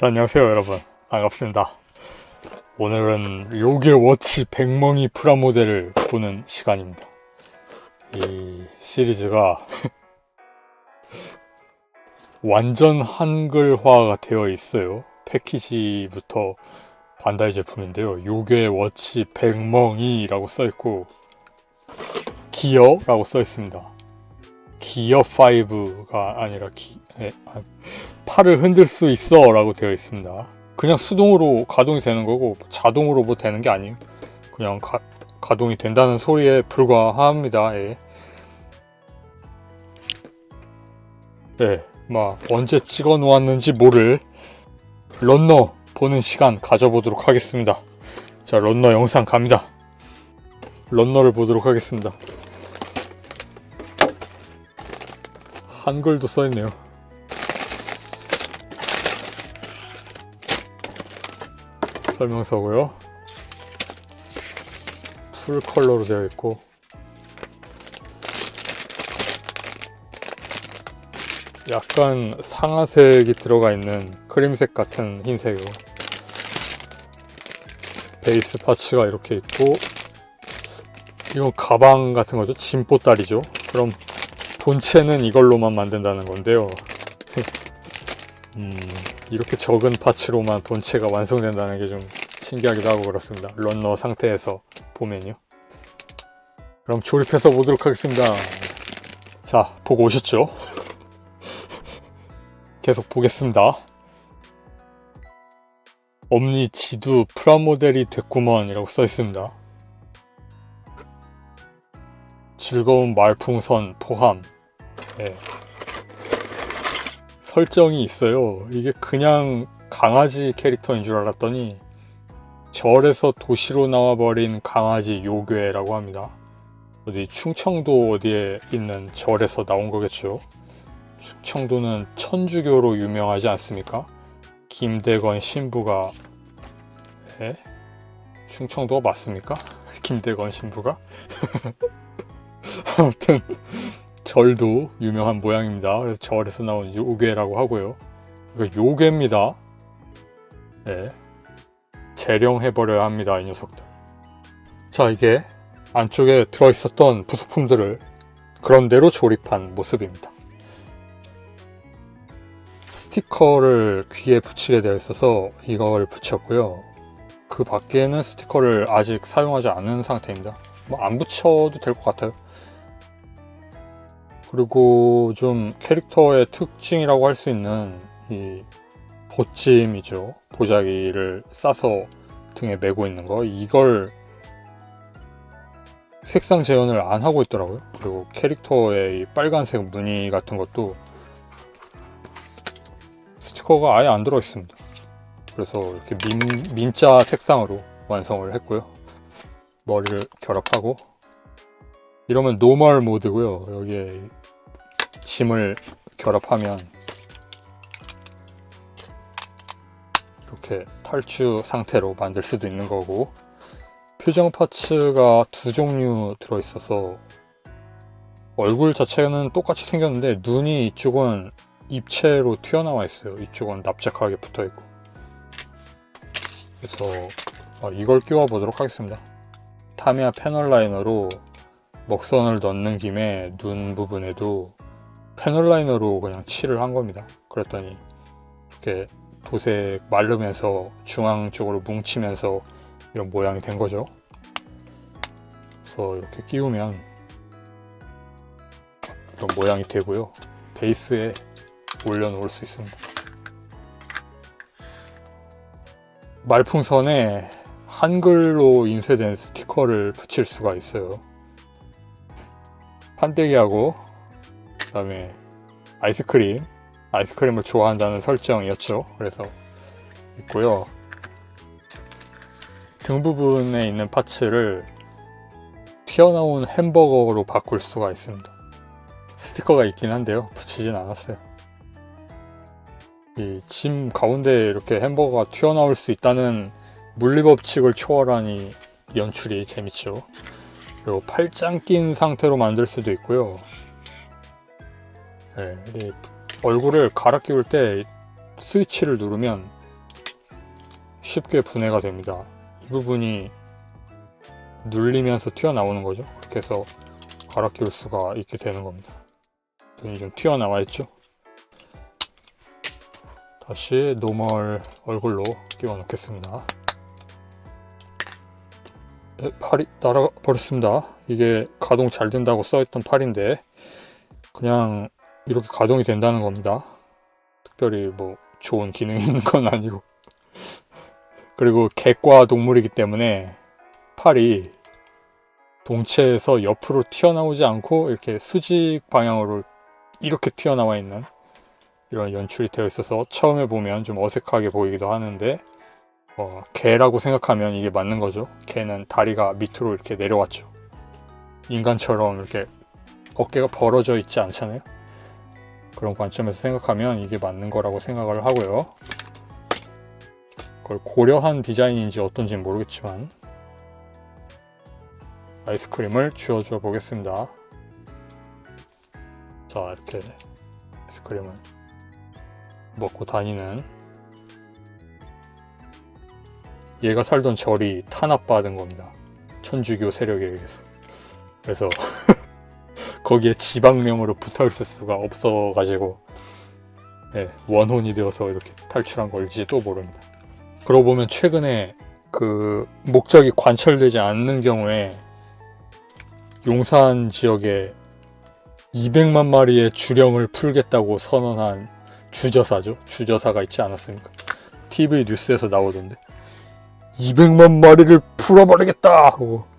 자, 안녕하세요, 여러분. 반갑습니다. 오늘은 요길 워치 백멍이 프라모델을 보는 시간입니다. 이 시리즈가 완전 한글화가 되어 있어요. 패키지부터 반다이 제품인데요. 요괴 워치 백멍이라고 써 있고 기어라고 써 있습니다. 기어 5가 아니라 기, 예, 아, 팔을 흔들 수 있어 라고 되어 있습니다. 그냥 수동으로 가동이 되는 거고 자동으로 뭐 되는 게 아니에요. 그냥 가, 가동이 된다는 소리에 불과합니다. 예. 네, 막 언제 찍어 놓았는지 모를 런너 보는 시간 가져보도록 하겠습니다. 자, 런너 영상 갑니다. 런너를 보도록 하겠습니다. 한글도 써있네요. 설명서고요. 풀 컬러로 되어 있고. 약간 상아색이 들어가 있는 크림색 같은 흰색이고 베이스 파츠가 이렇게 있고. 이건 가방 같은 거죠. 짐보따리죠. 그럼 본체는 이걸로만 만든다는 건데요. 음, 이렇게 적은 파츠로만 본체가 완성된다는 게 좀 신기하기도 하고 그렇습니다. 런너 상태에서 보면요. 그럼 조립해서 보도록 하겠습니다. 자, 보고 오셨죠? 계속 보겠습니다. 엄니 지두 프라모델이 됐구먼 이라고 써 있습니다. 즐거운 말풍선 포함. 네. 설정이 있어요. 이게 그냥 강아지 캐릭터인 줄 알았더니 절에서 도시로 나와버린 강아지 요괴라고 합니다. 어디 충청도 어디에 있는 절에서 나온 거겠죠. 충청도는 천주교로 유명하지 않습니까? 김대건 신부가 에? 충청도가 맞습니까? 김대건 신부가? 아무튼 절도 유명한 모양입니다. 그래서 절에서 나온 요괴라고 하고요. 이거 요괴입니다. 네. 재령해버려야 합니다, 이 녀석들. 자, 이게 안쪽에 들어있었던 부속품들을 그런대로 조립한 모습입니다. 스티커를 귀에 붙이게 되어 있어서 이걸 붙였고요. 그 밖에는 스티커를 아직 사용하지 않은 상태입니다. 뭐 안 붙여도 될 것 같아요. 그리고 좀 캐릭터의 특징이라고 할 수 있는 이 보찜이죠. 보자기를 싸서 등에 메고 있는 거. 이걸 색상 재현을 안 하고 있더라고요. 그리고 캐릭터의 이 빨간색 무늬 같은 것도 스티커가 아예 안 들어 있습니다. 그래서 이렇게 민, 민자 색상으로 완성을 했고요. 머리를 결합하고 이러면 노멀 모드고요. 여기에 짐을 결합하면 이렇게 탈주 상태로 만들 수도 있는 거고 표정 파츠가 두 종류 들어있어서 얼굴 자체는 똑같이 생겼는데 눈이 이쪽은 입체로 튀어나와 있어요. 이쪽은 납작하게 붙어 있고 그래서 어, 이걸 끼워 보도록 하겠습니다. 타미야 패널 라이너로 먹선을 넣는 김에 눈 부분에도 패널 라이너로 그냥 칠을 한 겁니다. 그랬더니 이렇게 도색 마르면서 중앙 쪽으로 뭉치면서 이런 모양이 된 거죠. 그래서 이렇게 끼우면 이런 모양이 되고요. 베이스에 올려놓을 수 있습니다. 말풍선에 한글로 인쇄된 스티커를 붙일 수가 있어요. 판때기하고 그 다음에 아이스크림 아이스크림을 좋아한다는 설정이었죠. 그래서 있고요. 등 부분에 있는 파츠를 튀어나온 햄버거로 바꿀 수가 있습니다. 스티커가 있긴 한데요. 붙이진 않았어요. 이 짐 가운데 이렇게 햄버거가 튀어나올 수 있다는 물리법칙을 초월하니 연출이 재밌죠. 그리고 팔짱 낀 상태로 만들 수도 있고요. 네, 이 얼굴을 갈아 끼울 때 스위치를 누르면 쉽게 분해가 됩니다. 이 부분이 눌리면서 튀어나오는 거죠. 그렇게 해서 갈아 끼울 수가 있게 되는 겁니다. 눈이 좀 튀어나와 있죠. 다시 노멀 얼굴로 끼워 넣겠습니다. 네, 팔이 날아가 버렸습니다. 이게 가동 잘 된다고 써있던 팔인데 그냥 이렇게 가동이 된다는 겁니다. 특별히 뭐 좋은 기능이 있는 건 아니고 그리고 객과 동물이기 때문에 팔이 동체에서 옆으로 튀어나오지 않고 이렇게 수직 방향으로 이렇게 튀어나와 있는 이런 연출이 되어 있어서 처음에 보면 좀 어색하게 보이기도 하는데 어, 개라고 생각하면 이게 맞는 거죠. 개는 다리가 밑으로 이렇게 내려왔죠. 인간처럼 이렇게 어깨가 벌어져 있지 않잖아요. 그런 관점에서 생각하면 이게 맞는 거라고 생각을 하고요. 그걸 고려한 디자인인지 어떤지는 모르겠지만 아이스크림을 쥐어줘 보겠습니다. 자 이렇게 아이스크림을 먹고 다니는 얘가 살던 절이 탄압받은 겁니다. 천주교 세력에 의해서. 그래서 거기에 지방령으로 붙어 있을 수가 없어가지고 네, 원혼이 되어서 이렇게 탈출한 걸지도 모릅니다. 그러고 보면 최근에 그 목적이 관철되지 않는 경우에 용산 지역에 200만 마리의 주령을 풀겠다고 선언한 주저사죠. 주저사가 있지 않았습니까? TV 뉴스에서 나오던데 200만 마리를 풀어버리겠다 하고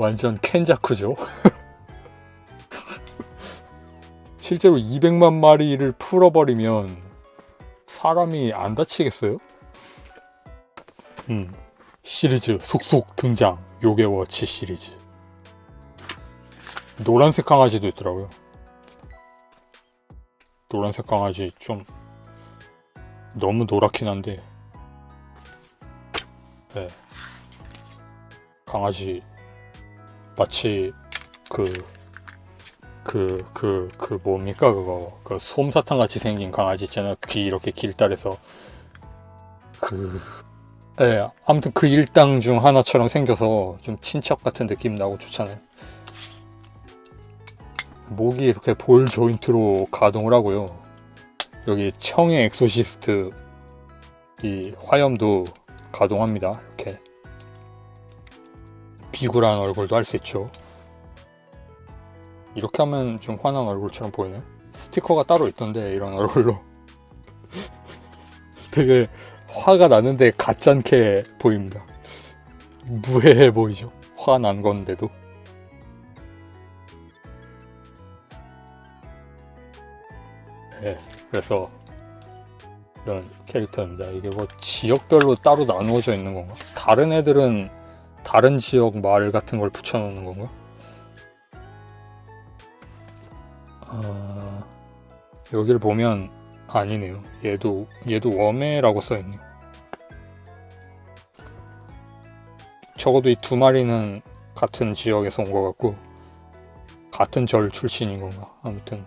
완전 켄자쿠죠. 실제로 200만 마리를 풀어버리면 사람이 안 다치겠어요? 음, 시리즈 속속 등장 요괴워치 시리즈 노란색 강아지도 있더라고요. 노란색 강아지 좀 너무 노랗긴 한데 네. 강아지 마치 그 그 그 그 뭡니까 그거 그 솜사탕 같이 생긴 강아지 있잖아요 귀 이렇게 길다래서 그 예, 아무튼 그 일당 중 하나처럼 생겨서 좀 친척 같은 느낌 나고 좋잖아요. 목이 이렇게 볼 조인트로 가동을 하고요. 여기 청의 엑소시스트 이 화염도 가동합니다. 비굴한 얼굴도 할 수 있죠. 이렇게 하면 좀 화난 얼굴처럼 보이네. 스티커가 따로 있던데 이런 얼굴로 되게 화가 나는데 가짠게 보입니다. 무해해 보이죠. 화 난 건데도. 네, 그래서 이런 캐릭터입니다. 이게 뭐 지역별로 따로 나누어져 있는 건가? 다른 애들은 다른 지역 말 같은 걸 붙여놓는 건가? 어, 여기를 보면 아니네요. 얘도 얘도 웜해라고 써있네요. 적어도 이 두 마리는 같은 지역에서 온 것 같고 같은 절 출신인 건가? 아무튼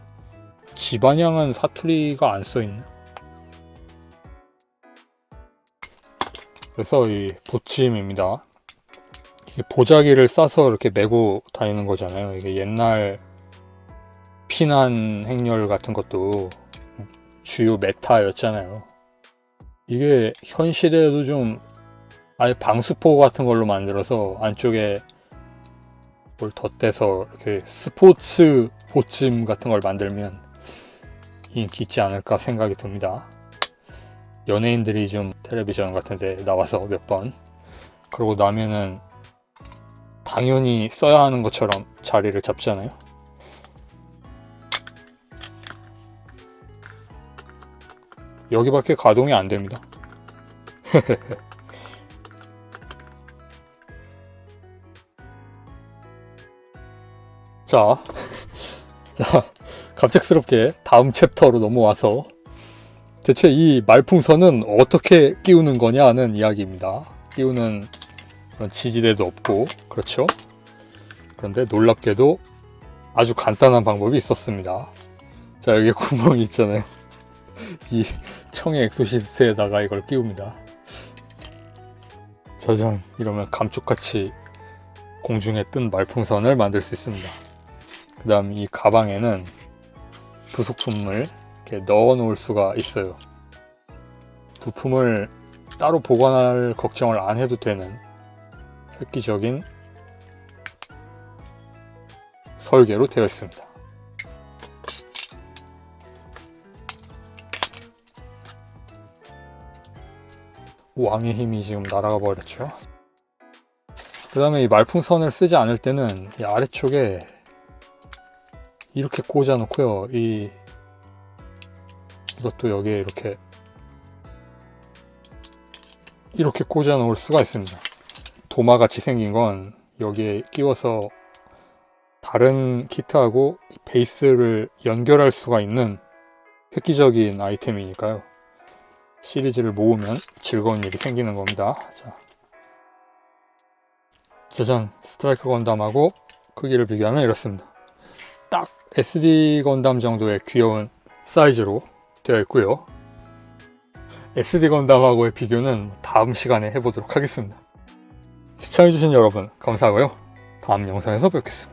집안향은 사투리가 안 써있네. 그래서 이 보찜입니다. 이 보자기를 싸서 이렇게 메고 다니는 거잖아요. 이게 옛날 피난 행렬 같은 것도 주요 메타였잖아요. 이게 현 시대에도 좀 아예 방수포 같은 걸로 만들어서 안쪽에 뭘 덧대서 이렇게 스포츠 보찜 같은 걸 만들면 인기 있지 않을까 생각이 듭니다. 연예인들이 좀 텔레비전 같은 데 나와서 몇 번 그러고 나면은 당연히 써야 하는 것처럼 자리를 잡잖아요. 여기밖에 가동이 안 됩니다. 자, 자, 갑작스럽게 다음 챕터로 넘어와서 대체 이 말풍선은 어떻게 끼우는 거냐 하는 이야기입니다. 끼우는 그런 지지대도 없고, 그렇죠? 그런데 놀랍게도 아주 간단한 방법이 있었습니다. 자, 여기 구멍이 있잖아요. 이 청의 엑소시스트에다가 이걸 끼웁니다. 짜잔 이러면 감쪽같이 공중에 뜬 말풍선을 만들 수 있습니다. 그 다음 이 가방에는 부속품을 이렇게 넣어 놓을 수가 있어요. 부품을 따로 보관할 걱정을 안 해도 되는 획기적인 설계로 되어 있습니다. 왕의 힘이 지금 날아가 버렸죠. 그 다음에 이 말풍선을 쓰지 않을 때는 이 아래쪽에 이렇게 꽂아 놓고요. 이 이것도 여기에 이렇게 이렇게 꽂아 놓을 수가 있습니다. 도마같이 생긴 건 여기에 끼워서 다른 키트하고 베이스를 연결할 수가 있는 획기적인 아이템이니까요. 시리즈를 모으면 즐거운 일이 생기는 겁니다. 자. 짜잔, 스트라이크 건담하고 크기를 비교하면 이렇습니다. 딱 SD 건담 정도의 귀여운 사이즈로 되어 있고요. SD 건담하고의 비교는 다음 시간에 해보도록 하겠습니다. 시청해주신 여러분 감사하고요. 다음 영상에서 뵙겠습니다.